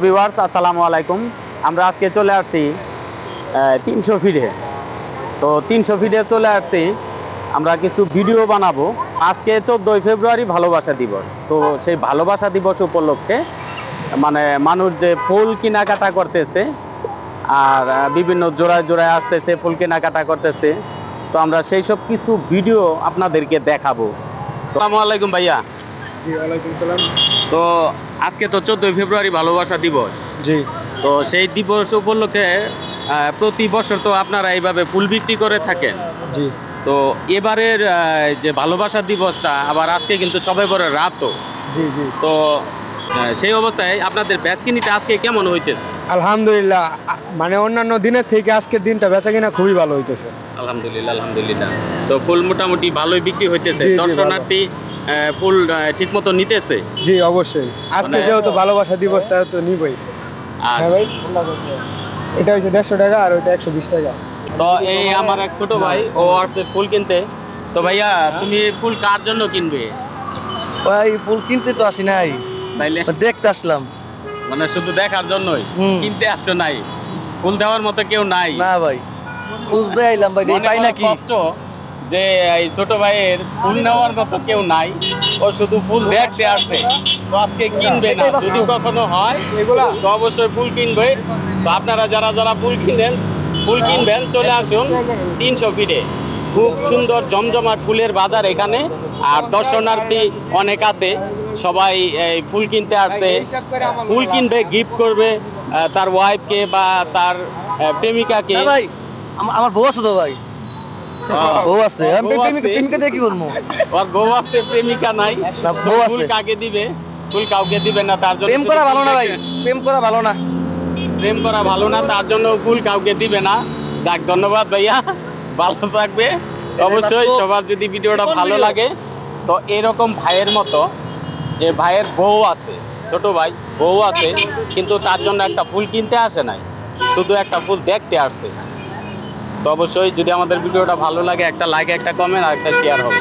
Viewers আসসালামু আলাইকুম। আমরা আজকে চলে আসছি তিনশো ফিটে তো তিনশো ফিটে চলে আসছি। আমরা কিছু ভিডিও বানাবো। আজকে চোদ্দোই ফেব্রুয়ারি ভালোবাসা দিবস। তো সেই ভালোবাসা দিবস উপলক্ষে মানে মানুষ যে ফুল কেনাকাটা করতেছে, আর বিভিন্ন জোড়ায় জোড়ায় আসতেছে, ফুল কেনাকাটা করতেছে, তো আমরা সেই সব কিছু ভিডিও আপনাদেরকে দেখাবো। আসসালামু আলাইকুম ভাইয়া। জি ওয়ালাইকুম সালাম। তো আজকে তো চোদ্দোই ফেব্রুয়ারি ভালোবাসা দিবস। জি। তো সেই দিবস উপলক্ষে প্রতি বছর তো আপনারা এইভাবে ফুল বিক্রি করে থাকেন। জি। তো এবারের যে ভালোবাসা দিবসটা আবার আজকে কিন্তু সবাই বড় রাতও। জি জি। তো সেই অবস্থায় আপনাদের ব্যাসকিনিটা আজকে কেমন হইতেছে? আলহামদুলিল্লাহ মানে অন্যান্য দিনের থেকে আজকের দিনটা বেচা কিনা খুবই ভালো হইতেছে। আলহামদুলিল্লাহ আলহামদুলিল্লাহ। তো ফুল মোটামুটি ভালোই বিক্রি হইতেছে। দর্শনার্থী ফুল ঠিক মতো নিতেছে? জি অবশ্যই। আজকে মানে- যেহেতু ভালোবাসা দিবস তাহলে তো নিবই। আর হ্যাঁ ভাই? এটা হচ্ছে দেড়শো টাকা আর ওইটা একশো বিশ টাকা। তো এই আমার এক ছোট ভাই ও আসছে ফুল কিনতে। তো ভাইয়া তুমি ফুল কার জন্য কিনবে? ভাই ফুল কিনতে তো আসি নাই। তাইলে? দেখতে আসলাম। মানে শুধু দেখার জন্যই? কিনতে আসছো নাই? ফুল দেওয়ার মতো কেউ নাই? না ভাই খুঁজতে আইলাম ভাই পাই নাকি? কষ্ট। যে এই ছোট ভাইয়ের ফুল নেওয়ার মতো কেউ নাই। ও শুধু ফুল দেখতে আসছে তো আজকে কিনবে না। যদি কখনো হয় এগুলা? তো অবশ্যই ফুল কিনবে। তো আপনারা যারা যারা ফুল কিনবেন ফুল কিনবেন চলে আসুন তিনশো ফিটে। খুব সুন্দর জমজমাট ফুলের বাজার এখানে। আর দর্শনার্থী অনেক আছে। সবাই এই ফুল কিনতে আসছে ফুল কিনবে গিফট করবে তার ওয়াইফকে বা তার প্রেমিকাকে। ভাই আমার বউ আছে তো ভাই। বউ আছে। আমি বউ প্রেমিকা দিয়ে কি করব ওর বউ আছে প্রেমিকা নাই। বউ আছে। কাকে দিবে ফুল কাউকে দিবে না তার জন্য প্রেম করা ভালো না ভাই। প্রেম করা ভালো না। প্রেম করা ভালো না তার জন্য ফুল কাউকে দিবে না। যাক ধন্যবাদ ভাইয়া। ভালো থাকবে। অবশ্যই সবার যদি ভিডিওটা ভালো লাগে তো এরকম ভাইয়ের মতো যে ভাইয়ের বউ আছে ছোট ভাই বউ আছে কিন্তু তার জন্য একটা ফুল কিনতে আসে নাই। শুধু একটা ফুল দেখতে আসছে তো অবশ্যই যদি আমাদের ভিডিওটা ভালো লাগে, একটা লাইক একটা কমেন্ট আর একটা শেয়ার হবে।